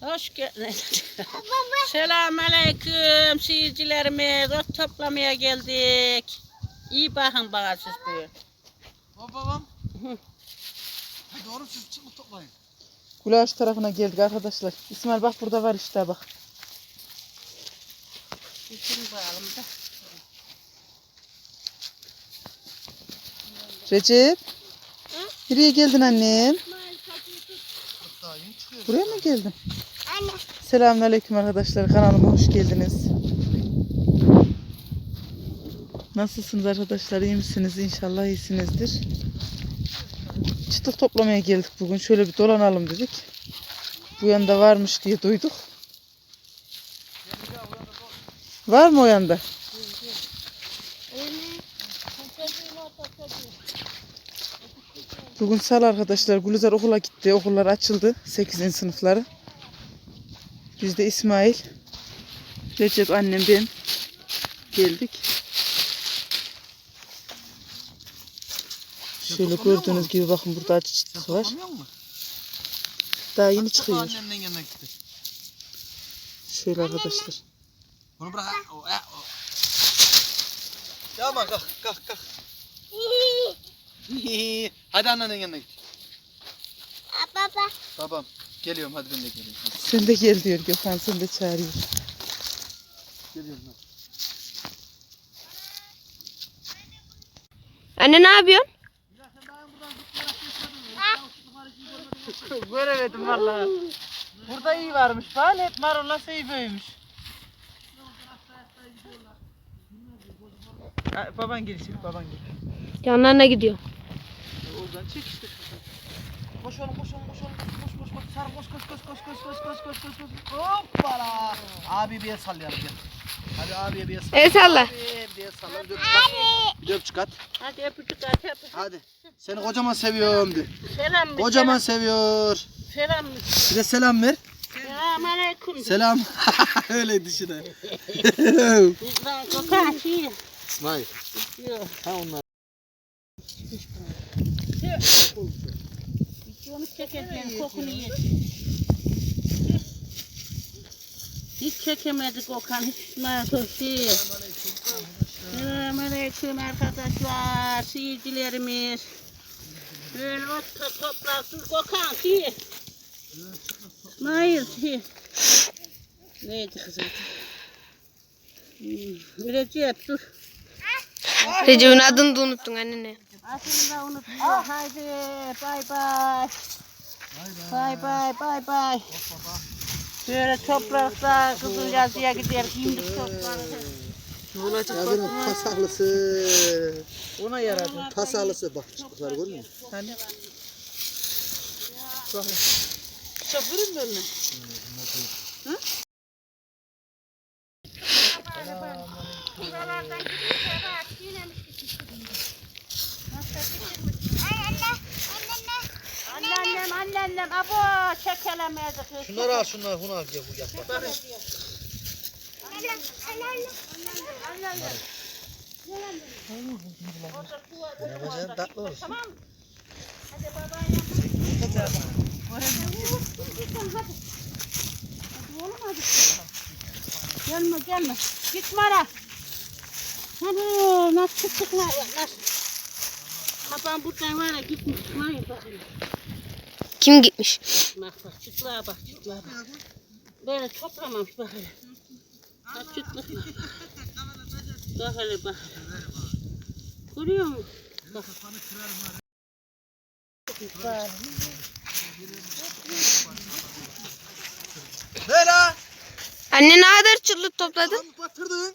Hoş geldiniz. Selamünaleyküm seyircilerimiz. Ot toplamaya geldik. İyi bakın bana siz bugün. Baba babam. Hadi oğlum siz çıkıp toplayın. Gulaş tarafına geldik arkadaşlar. İsmail bak burada var işte bak. Bütün bağalım da. Recep. Nereye geldin annem? Buraya mı geldin? Selamünaleyküm arkadaşlar. Kanalıma hoş geldiniz. Nasılsınız arkadaşlar? İyi misiniz? İnşallah iyisinizdir. Çıtık toplamaya geldik bugün. Şöyle bir dolanalım dedik. Bu yanda varmış diye duyduk. Var mı o yanda? Bugün salı arkadaşlar. Gülizar okula gitti. Okullar açıldı. 8. sınıfları. Biz de İsmail, Recep annem ben geldik. Şöyle gördüğünüz gibi bakın burada acı çıtlık var. Daha yeni çıkıyor. Şöyle arkadaşlar. Bunu bırak. o. Yapma kalk kalk kalk. hadi annenin yanına git. Baba. Babam geliyorum hadi ben de geliyorum. Sen de gel diyor Gökhan sen de çağırıyor. Geliyorum hadi. Anne ne yapıyorsun? Göremedim vallahi. Burada iyi varmış falan hep marulla iyi büyümüş. Ha, baban gelecek baban gelecek. Yanlarına gidiyor. Oradan çek işte. Koş oğlum koş oğlum koş oğlum. Koş koş koş. Sar koş koş koş koş koş koş koş koş koş koş. Hoppala! Abi bir el sallayalım gel. Hadi abiye bir el sallayalım El salla. abi bir el sallayalım bir de çıkart bir de çıkart Hadi öpücük at öpücük. hadi. Seni kocaman seviyorum de. Selam mı? kocaman seviyor. Selam mı? bir de selam ver. Selamünaleyküm. selam. Öyle dişine İsmail. İsmail ha onlar Hiç çekemedik Okan, hiç İsmail Köşkü. Selamünaleyküm arkadaşlar, seyircilerimiz. Böyle ot to- toplarsın Okan, şey. İsmail, şey. Neydi kızım? Hmm, Recep, dur. Recep'in adını da unuttun annene. Aslında unuttum. Ah. Haydi bay bay. Bay bay bay bay. Böyle toprakta kızıl yazıya gider. Şimdi ee, toprakta. Olacak bak. Yazının tasarlısı. Ona yaradı. Tasarlısı bak çıktılar görüyor musun? Hani? Bak. Çapırın mı? Hı? Anneannem, abo çekelemedik. şunları al şunları bunu al gel bu yap yapacaksın tatlı olsun Tamam mı? Hadi babayla. Hadi. Hadi oğlum hadi. Gelme gelme. Gitme ara. Hadi nasıl çıktık lan? Babam buradan var ya gitmiş. İsmail bakayım. Kim gitmiş? Bak bak çıtlığa bak çıtlığa bak. Böyle toplamamış bak hele. Bak çıtlık bak. Bak hele bak. Görüyor musun? Bak. Bak. ne Anne ne kadar çıtlık topladın? Batırdın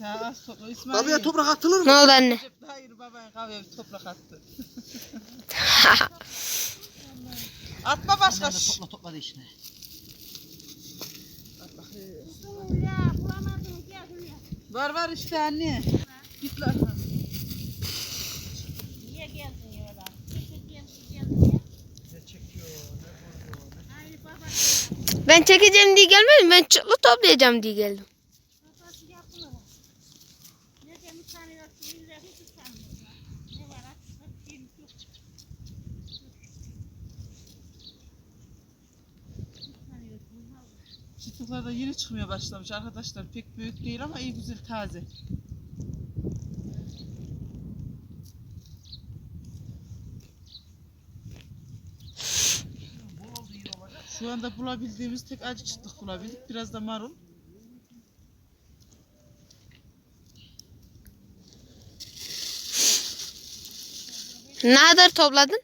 Ya az topla İsmail. Tabiye toprak atılır Ne mı oldu anne? Hayır baban kahveye bir toprak attı. Atma başka. şş. topla topla işine Var var işte anne. Git lan. Niye geldin yola? Ben çekeceğim diye gelmedim. Ben çıtlık toplayacağım diye geldim. Babası yapılır. Ne demiş tanıyorsun? İlle hiç tanımıyorlar. Ne var? Hep film Fıstıklar da yeni çıkmaya başlamış arkadaşlar. Pek büyük değil ama iyi güzel taze. Şu anda bulabildiğimiz tek acı çıtlık bulabildik. Biraz da marul. Ne kadar topladın?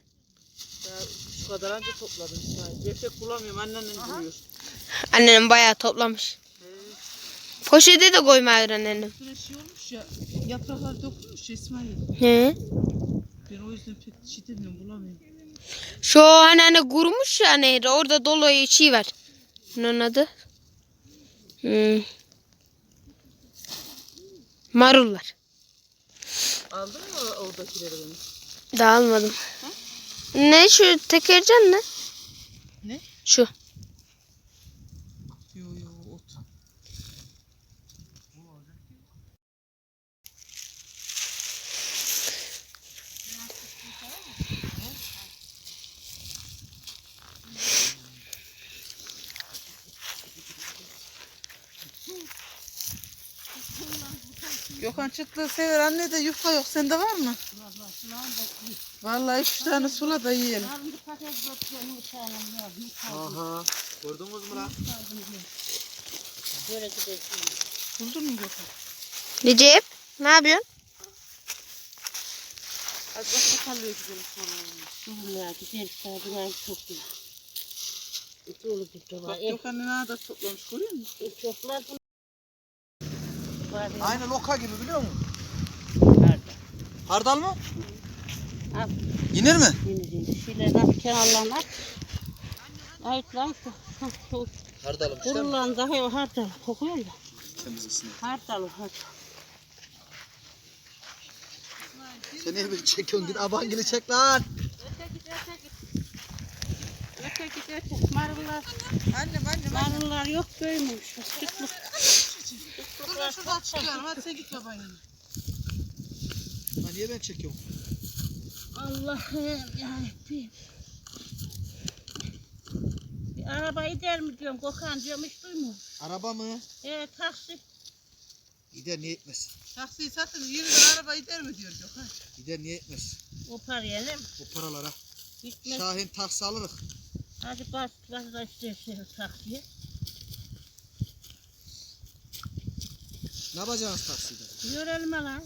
Daha şu kadar anca topladım İsmail. Gerçek bulamıyorum annenin buluyor. Annenim bayağı toplamış. Poşete de koymayı annenim. Şöyle şey olmuş ya yapraklar dokunmuş ya İsmail. He. Ben o yüzden pek demiyorum bulamıyorum. Şu hani hani kurumuş ya hani orada dolu şey var. Bunun adı. Hmm. Marullar. Aldın mı oradakileri benim? Daha almadım. Ne şu tekercan ne? Ne? Şu. Yo yo ot. Gökhan çıtlığı sever anne de yufka yok sende var mı? Vallahi üç tane sula da yiyelim. Aha. Gördünüz mü lan? Böyle gidelim. Buldun mu Gökhan? Recep ne yapıyorsun? Az başka kalıyor güzel sonra. Bunlar güzel sardılar çok güzel. Dolu bir Bak Gökhan ne da toplamış görüyor musun? Çoklar ya. Aynı loka gibi biliyor musun? Nerede? Hardal mı? Al. Yenir mi? Yeni yeni. Şeylerden kenarlarına. Ayıtlan. Hardalım Kurulan daha hardal kokuyor ya. Temizlesin. Hardal hardal. Sen niye böyle çekiyorsun? Git abangili çek lan. Öte git öte git. Öte git öte. Marullar, Annem annem marullar yok böylemiş. Çıtlık. Dur ben şuradan çıkıyorum. Hadi sen git baban yanına. Lan niye ben çekiyorum? Allah'ım yarabbim. Bir araba gider mi diyorum Gökhan diyorum hiç duymuyor. Araba mı? E taksi. Gider niye etmez? Taksiyi satın yeniden araba gider mi diyor Gökhan. Gider niye etmez? O parayla O paralara. gitmez. Şahin taksi alırız. Hadi bas bas da istersen taksiye. Ne yapacaksınız takside? Görelim lan.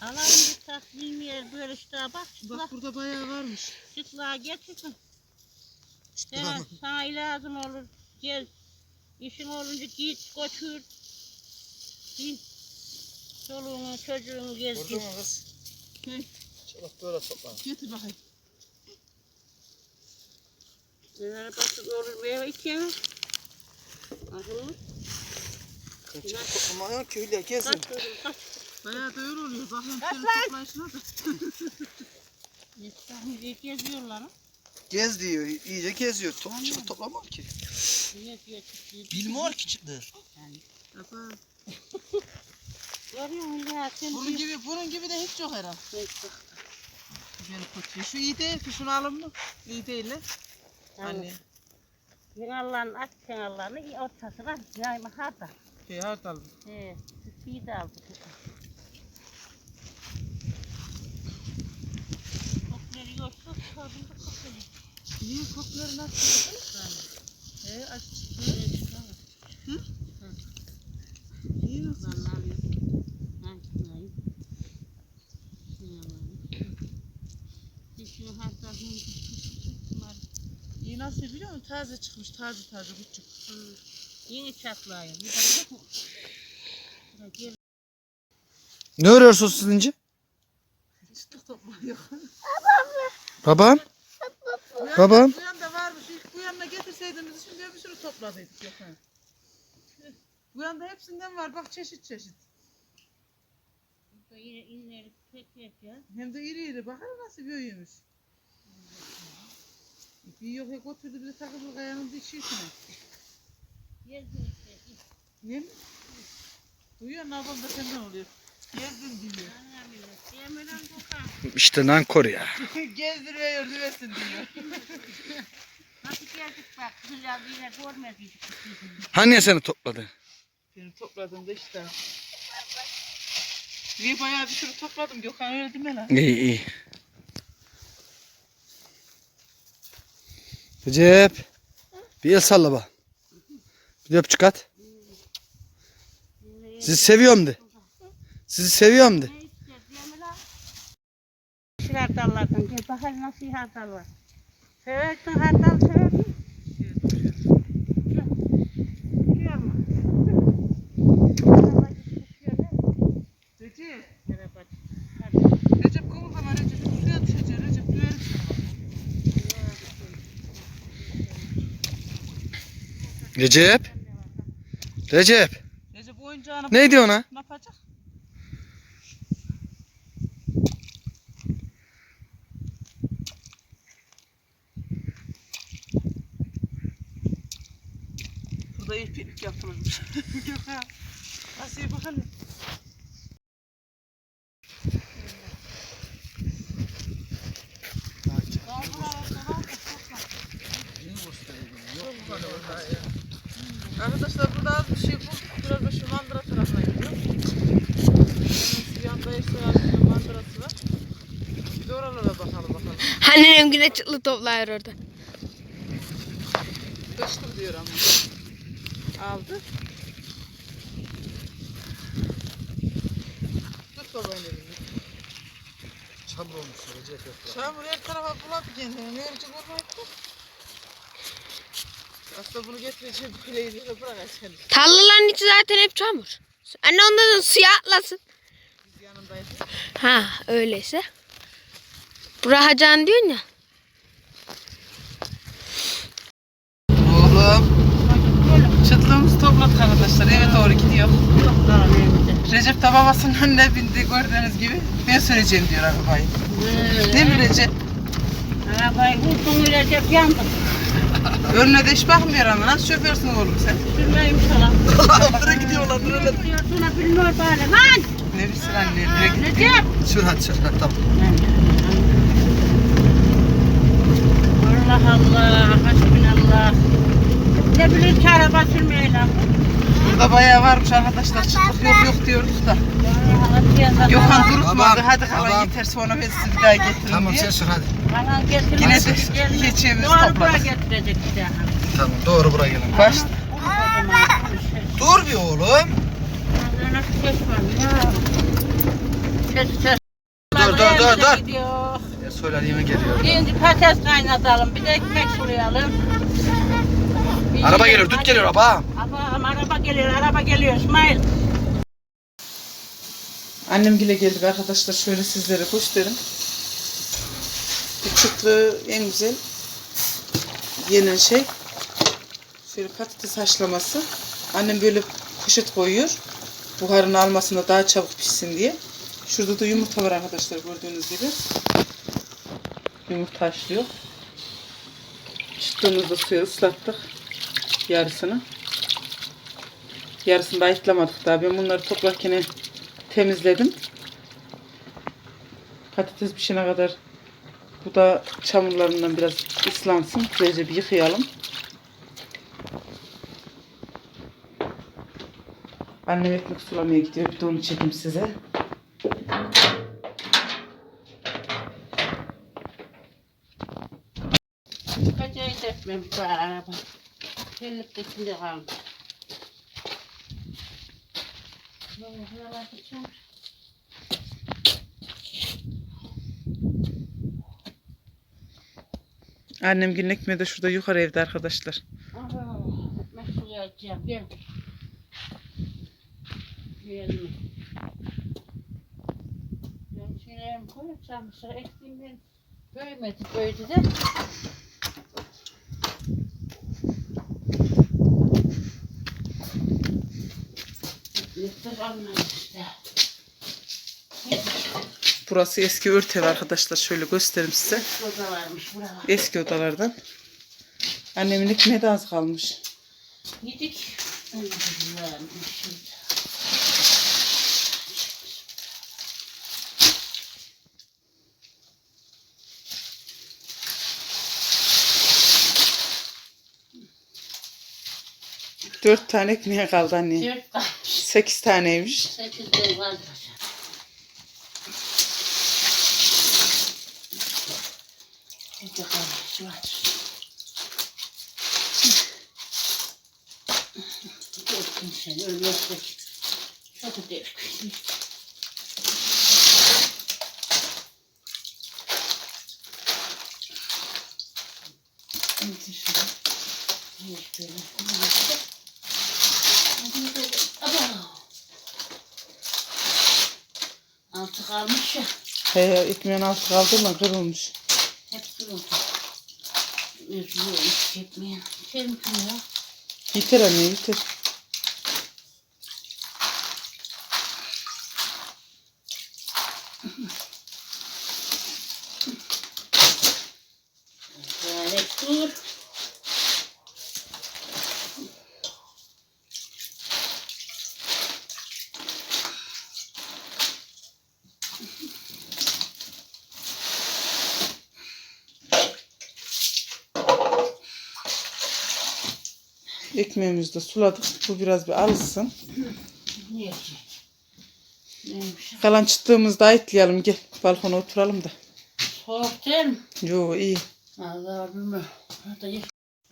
Alalım bir taksi bilmeyen böyle işte bak çıtla. Bak burada bayağı varmış. Çıtlığa getirsin. Çıktı Sana, mı? sana lazım olur. Gel. İşin olunca git götür. Bin. Çoluğunu çocuğunu gez Gördün git. mü kız? Hı. Çabuk böyle topla. Getir bakayım. Neler basıp olur meyve içelim. Akıllı. Kaçak toplama yok ki öyle gezin. Kaç kaç. Bayağı da öyle oluyor. Kaç lan? toplayışına da. Yetiştirmeyi geziyorlar ha. Gez diyor. iyice geziyor. Top, çıkıp toplamıyor ki. Bilmiyor ki çıktı. Baba, Görüyor musun ya sen Bunun gibi, bunun gibi de hiç yok herhalde. Beni kötü. Şu iyi değil ki şunu alın mı? İyi değil lan. Anne. Kenarlarını aç kenarlarını ortasına yayma harda. Şey hard aldım. He, sütüyü de aldı. Kokları yoksa tadında kokları. İyi kokları nasıl? He aç. Böyle çıkar. İyi nasıl? Bir bunlar. İyi nasıl biliyor musun? Taze çıkmış. Taze taze küçük. Yeni. Bir de yok gel. Ne örüyorsun siz ince? Çıtlık topma yok. Babam. Babam. Bu yanda varmış. İlk bu yanına getirseydiniz şimdi bir sürü topladıydık. Yok ha. Bu yanda hepsinden var. Bak çeşit çeşit. Burada yine inleri tek tek ya. Hem de iri iri. Bakın nasıl büyüyormuş. Bir yok ya götürdü bizi takıldı kayanın dişisine. İşte. Ne mi? Duyuyor da senden oluyor. Gezdin diyor. Anlamıyor. Yemeden kokar. İşte nankor ya. Gezdiriyor düvesin diyor. Nasıl geldik bak. Güzel bir yer görmediydik. Hani seni topladı? Benim topladığımda işte. Niye bayağı bir sürü topladım Gökhan öyle değil mi lan? İyi iyi. Recep. Bir el salla bak. Bir de öpücük at. Sizi seviyorum de. Sizi seviyorum de. Hardallardan gel bakalım nasıl hardal var. Seversin hardal. Recep. Recep. Recep. Recep oyuncağını Ne diyor ona? ne yapacak? Burada iyi piknik yapılırmış. Gökhan. Nasıl iyi bakalım. Arkadaşlar burada az bir şey bulduk. Biraz da şu mandıra tarafına gidiyor. Şu yanda işte mandırası var. Bir de oralara bakalım bakalım. Annem güne çıtlı toplar orada. Kaçtım diyor ama. Aldı. Tut babanın elini. Çamur olmuş Recep. Çamur her tarafa buladı kendini. Ne yapacak oraya Aslında bunu getireceğim. Kuleyi diye bırakacağım. Tarlaların içi zaten hep çamur. Anne ondan suya atlasın. Biz yanındayız. Ha öyleyse. Bırakacaksın diyorsun ya. Oğlum. Çıtlığımızı topladık arkadaşlar. Eve doğru gidiyor. Recep de babasının önüne bindi gördüğünüz gibi. Ben süreceğim diyor arabayı. Ne mi Recep? Arabayı vurdun öyle yandık. Önüne de hiç bakmıyor ama nasıl şoförsün oğlum sen? Sürmeyim sana. Nereye gidiyorlar? Nereye? Diyorsun bilmiyor bari lan. Ne bilsin anne? Nereye gidiyor? Recep. Sür hadi tamam. Allah Allah, hasbinallah. Ne bileyim ki araba sürmeyi lan. Burada bayağı varmış arkadaşlar. Çıktık yok yok diyorduk da. Gökhan durutmadı. Hadi kalan tamam. yeter sonra ben sizi bir daha getiririm Tamam diye. sen sür hadi. Kalan getirmez. Yine de Doğru topladık. buraya getirecek bir daha. Tamam doğru buraya gelin. Baş. Dur bir oğlum. Nasıl ses? Ses ses. Dur, dur, dur, dur. Ya söylediğime geliyor. Şimdi patates kaynatalım, bir de ekmek sulayalım. Bir Araba geliyor, düt geliyor araba. Araba, araba geliyor, araba geliyor İsmail. Annemgile geldik arkadaşlar. Şöyle sizlere göstereyim. Çıtlığı en güzel yenen şey. Şöyle patates haşlaması. Annem böyle poşet koyuyor. Buharını almasında daha çabuk pişsin diye. Şurada da yumurta var arkadaşlar gördüğünüz gibi. Yumurta haşlıyor. Çıttığımızı da suya ıslattık. Yarısını. Yarısını da ayıklamadık daha. Ben bunları toplarken temizledim. Patates pişene kadar bu da çamurlarından biraz ıslansın. Güzelce bir yıkayalım. Annem ekmek sulamaya gidiyor. Bir de onu çekeyim size. Kaçayı etmemiş bu araba. Kirlik de içinde kalmış. Böyle buralar geçiyor. Annem günün ekmeği de şurada yukarı evde arkadaşlar. Aha, ekmek sulayacağım. Gel. Yiyelim. Ben şeylerimi koyacağım. Sıra ektiğimden büyümedi büyüdü de. Yeter almayın işte. Burası eski örtev arkadaşlar. Şöyle göstereyim size. Burada varmış buralar. Eski odalardan. Annemin ekmeği de az kalmış. Yedik. Dört tane ekmeğe kaldı anne. Dört kalmış. Sekiz taneymiş. Sekiz de vardır. De kalmış var. Döktün sen öyle yaptık. Çok. Aba. Altı kalmış ya. He, ekmeğin altı kaldı mı kırılmış. Hep duruldu. Üzülüyorum çekmeyen. Sevim ya. Yeter anne yeter. Böyle dur. Ekmeğimizi de suladık. Bu biraz bir alışsın. Niye ki? Neymiş? Kalan çıktığımızda ayıtlayalım gel. Balkona oturalım da. Soğuk değil mi? Yo iyi. Allah bilmem. Hadi ye.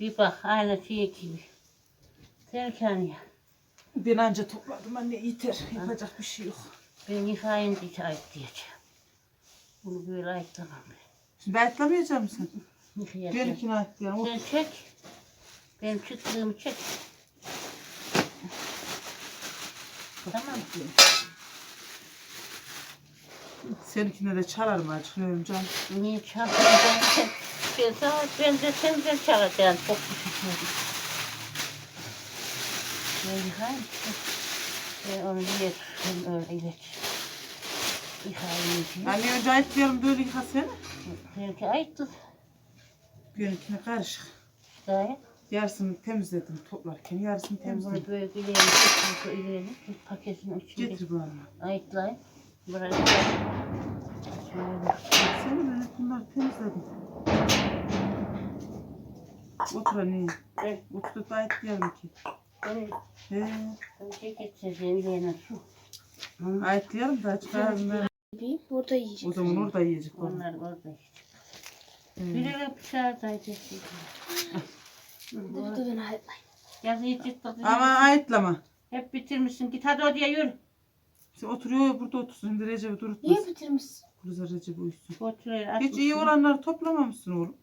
Bir bak aynı şey gibi. Terken ya. Ben anca topladım anne yeter. Yapacak bir şey yok. Ben yıkayınca ayıt diyeceğim. Bunu böyle ayıtlamam. Şimdi ayıtlamayacak mısın? Yıkayacağım. Benimkini ayıtlayalım. Sen çek. Benim çıktığımı çek. Tamam. Seninkine de çalarım acık. Ne olacak? Niye çalacaksın? Ben ben de sen de çalacaksın. Çok düşünüyorum. Ben yıkayım. Ben onu diye tutayım öyle ilaç. Yıkayayım diye. Anne önce ayıtlayalım böyle yıka seni. Belki ayıttı. Benimkine karışık. Gayet. Yarısını temizledim toplarken. Yarısını Ben temizledim. bunu böyle ileri ileri. Bir paketin içinde Getir bana. ayıtlayayım. Buraya Şöyle. Seni ben bunları temizledim. Otur anne. Ben, Oturup ayıtlayalım ki. ben, He. ben çekip çekeceğim yerine su. Ayıtlayalım da açık ağzından. Bir burada yiyecek. O zaman orada yiyecek. Onlar orada işte. He. Birileri bıçağdaydı. Dur dur ben hayır. Yazı Ama ayıtlama. Hep bitirmişsin. Git hadi odaya yürü. Sen oturuyor ya burada otursun. Şimdi Recep'i Niye durutmasın. bitirmişsin? Burada Recep uyusun. Otur öyle. Hiç iyi olanları toplamamışsın oğlum.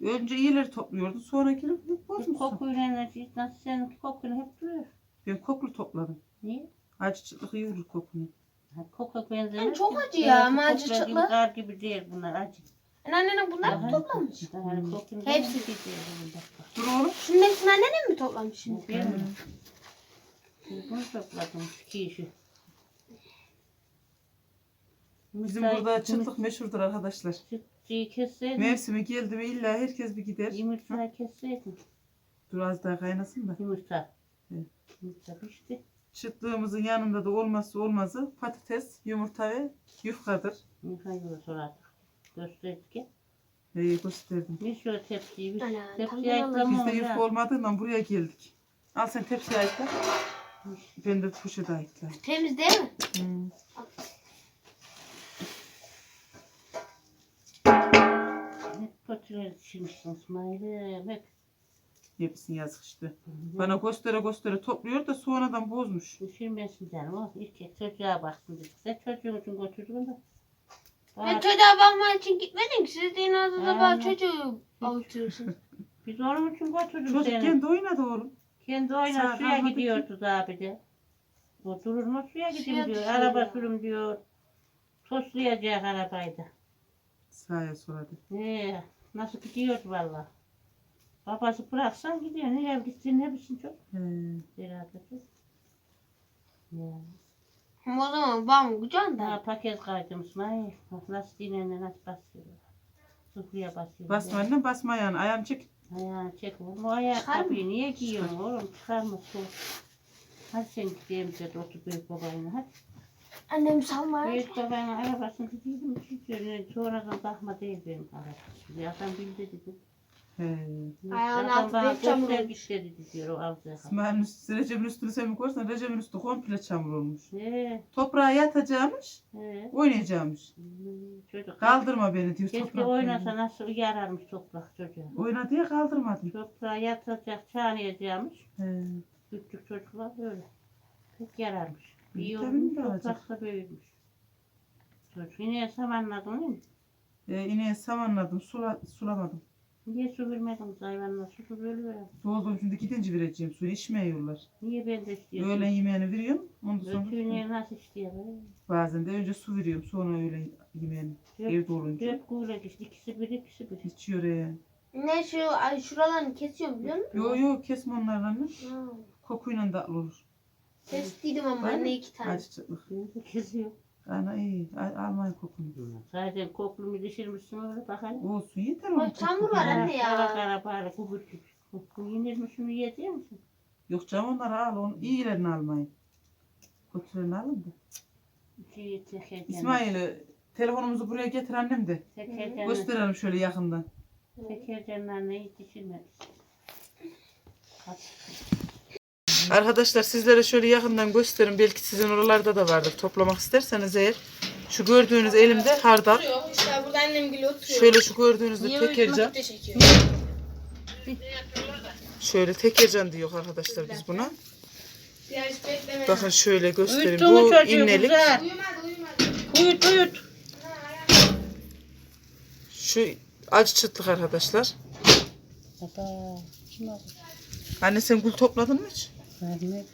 Önce iyileri topluyordun. Sonra gelip hep bozmuşsun. Kokuyla enerji. Nasıl senin kokuyla hep duruyor. Ben koklu topladım. Niye? Acı çıtlık iyi olur kokunu. Ha, Koka benzemez. Yani çok acı ya, ama acı kokla gibi, çıtlı. Kar gibi değil bunlar acı. Anneannem bunlar mı toplamış? kokunu Hepsi. bunlar. Dur oğlum. Şunun hepsini anneannem mi toplamış şimdi? Mi? Bunu topladım. iki işi. Bizim burada çıtlık meşhurdur arkadaşlar. Çıtçıyı kesseydin. Mevsimi geldi mi illa herkes bir gider. Yumurta kesseydin. Dur az daha kaynasın da. Yumurta. Evet. Yumurta pişti. Çıtlığımızın yanında da olmazsa olmazı patates, yumurta ve yufkadır. Yıkayıyoruz artık. Gösterdik ya. Neyi gösterdim. Bir şöyle tepsiyi bir Ana, tepsiye tamam. ayıklamam Bizde ya. yufka olmadığından buraya geldik. Al sen tepsiye ayıkla. Ben de poşete ayıklayayım. Temiz değil mi? Hmm. Hep kötüleri pişirmişsin İsmail'im. Hep Hepsini yazık işte. Bana göstere göstere topluyor da sonradan bozmuş. pişirmesin canım. O erkek çocuğa baksın dedik. Sen çocuğun için götürdün de. Ben Bana- çocuğa bakmak için gitmedim ki. Siz de inadınıza Aynen. bana çocuğu avutuyorsunuz. Biz onun için götürdük Çocuk seni. kendi oynadı oğlum. Kendi oynar suya kalmadı gidiyordu bir de. O durur mu suya gideyim Suya diyor. düşüyor Araba ya. sürüm diyor. Toslayacak arabayı da. Sağa sola de. Ee, nasıl gidiyor valla. Babası bıraksan gidiyor. Nereye gitsin ne bilsin çok. He. Beraber. Ya. O zaman babam kucağında. Daha paket kaydım İsmail. Nasıl dinlenme nasıl basıyor. Sıfırya basıyor. Basma anne basma yani. Ayağını çek. Ayağını çek oğlum. O ayağı Çıkar mı? kapıyı niye giyiyorsun oğlum? Çıkarma soğuk. Hadi sen gidelim de otur büyük babayla hadi. Annem salmaya. Büyük babanın arabasını dedim. Çünkü sonradan bakma değil benim arabam. Bir adam bildi dedi. He. Ayağın altı hep çamur göster olmuş. gitleri diyor o avcaya. İsmail'in üstü, Recep'in üstünü sen bir koysan Recep'in üstü komple çamur olmuş. He, Toprağa yatacağımış, he. oynayacağımış. Hmm, Çocuk Kaldırma beni diyor Keşke toprak. oynasa nasıl yararmış toprak çocuğa. Oyna diye kaldırmadım. Toprağa yatacak, çağıracakmış. He. Küçük çocuklar böyle. Pek yararmış. İyi Tabii olmuş, de olacak. toprakta büyümüş. Çocuk yine samanladın değil mi? E, ineğe samanladım, sula, sulamadım. Niye su vermedin hayvanlar? Susuz ölüyor. Doldum şimdi gidince vereceğim suyu içmiyorlar. Niye ben de istiyorum? Öğlen yemeğini veriyorum. Ondan sonra Ötüğüne nasıl istiyor? bazen de önce su veriyorum sonra öğlen yemeğini. Dört, Evde olunca. dört kuyruğa işte ikisi bir ikisi bir. İçiyor ya. Ne şu ay şuralarını kesiyorum biliyor musun? Yo yo kesme. Ha. Kokuyla tatlı olur. Kestiydim ama anne iki tane. Acıcıklık. Kesiyor. Ana iyi. Al- Almayın kokunu. Zaten koklumu düşürmüşsün öyle bak hani. Olsun yeter onun çamur kokusu. var anne ya. Kara kara bari kuburcuk. Bu yenir mi şunu yiyecek misin? Yok canım onları al. Onu, iyilerini almayın. Kötülerini alın da. İsmail'i telefonumuzu buraya getir annem de. Tekerden. Gösterelim şöyle yakından. Tekerdenlerle hiç düşürmedik. Arkadaşlar sizlere şöyle yakından gösterin. Belki sizin oralarda da vardır. Toplamak isterseniz eğer. Şu gördüğünüz elimde hardal. İşte burada annem bile oturuyor. Şöyle şu gördüğünüzde Niye tekercan. Şöyle tekercan diyor arkadaşlar biz buna. Bekleme. Bakın şöyle göstereyim. Bu innelik. Uyut uyut. Şu acı çıtlık arkadaşlar. Baba. Anne sen gül topladın mı hiç? Vermedi.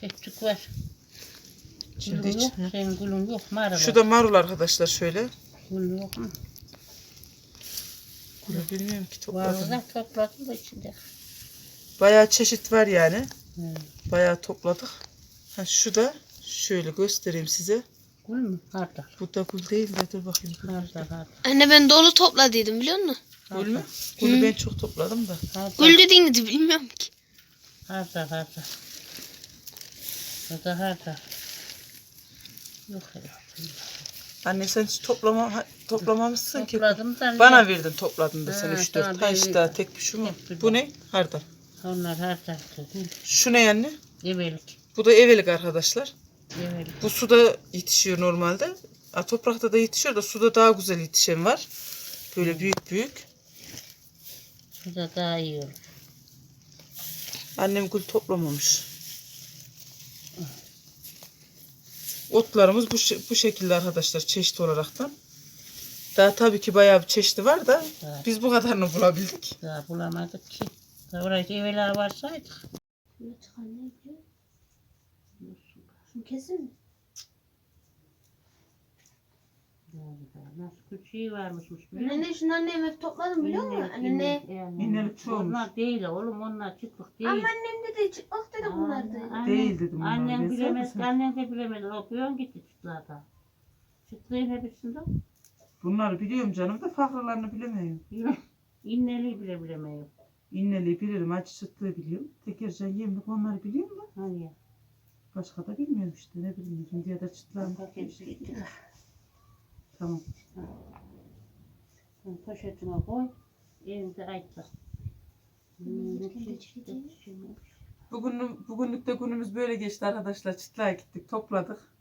Çekçük var. Şimdi yok. Senin gülün yok. Mağara Şu var. da marul arkadaşlar şöyle. Gülün yok mu? Gülü bilmiyorum ki Var topladım. da topladım da içinde. Bayağı çeşit var yani. Hı. Bayağı topladık. Ha, şu da şöyle göstereyim size. Gül mü? Hardal. Bu da gül değil de dur bakayım. Hardal hardal. Anne ben dolu topladıydım biliyor musun? Gül mü? Gülü ben çok topladım da. Hardal. Gül dediğini de bilmiyorum ki. Hardal hardal. Bu da hardal. Yok herhalde. Anne sen hiç toplama, toplamamışsın ki. Topladım da. Bana verdin topladın da sen Ha, 3-4 tamam, ha ben işte verdim. tek bir şu mu? Tek bir Bu ne? Hardal. Onlar hardal. Şu ne anne? Evelik. Bu da evelik arkadaşlar. Evelik. Bu suda yetişiyor normalde. Ha, toprakta da yetişiyor da suda daha güzel yetişen var. Böyle büyük büyük. Bu da daha iyi olur. Annem gül toplamamış. Otlarımız bu, bu şekilde arkadaşlar çeşit olaraktan. Daha tabii ki bayağı bir çeşidi var da Daha, biz bu kadarını bulabildik. daha bulamadık ki. Daha oraya eveler varsaydık. Kesin mi? Nasıl küçüğü varmışmış biliyor Anne şunu annem hep topladım biliyor musun? Anne ne? İnnelik çoğulmuş. Onlar değil oğlum onlar çıtlık değil. Ama annem dedi çıplak dedi bunlar dedi. Annem- Değil dedim bunlar, Annem benzer bilemez, misin? annem de bilemedi. O piyon gitti çıtlığa Çıtlığın hepsinde. Bunları biliyorum canım da farklılarını bilemiyorum. İnneli bile bilemiyor. İnneliği bilirim, acı çıtlığı biliyorum. Tekercan yemlik onları biliyorum da Hani başka da bilmiyorum işte ne bileyim. Şimdiye de çıtlığa paket Tamam. Sen Poşetine koy. Evinde ayıkla. Bugün, bugünlük de günümüz böyle geçti arkadaşlar. Çıtlığa gittik, topladık.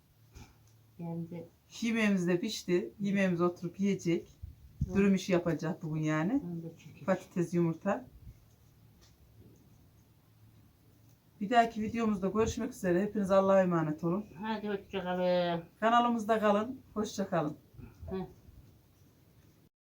De Yemeğimiz de pişti. Yemeğimiz oturup yiyecek. Dürüm işi yapacak bugün yani. Patates, yumurta. Bir dahaki videomuzda görüşmek üzere. Hepiniz Allah'a emanet olun. Hadi hoşçakalın. Kanalımızda kalın. Hoşça kalın. Heh.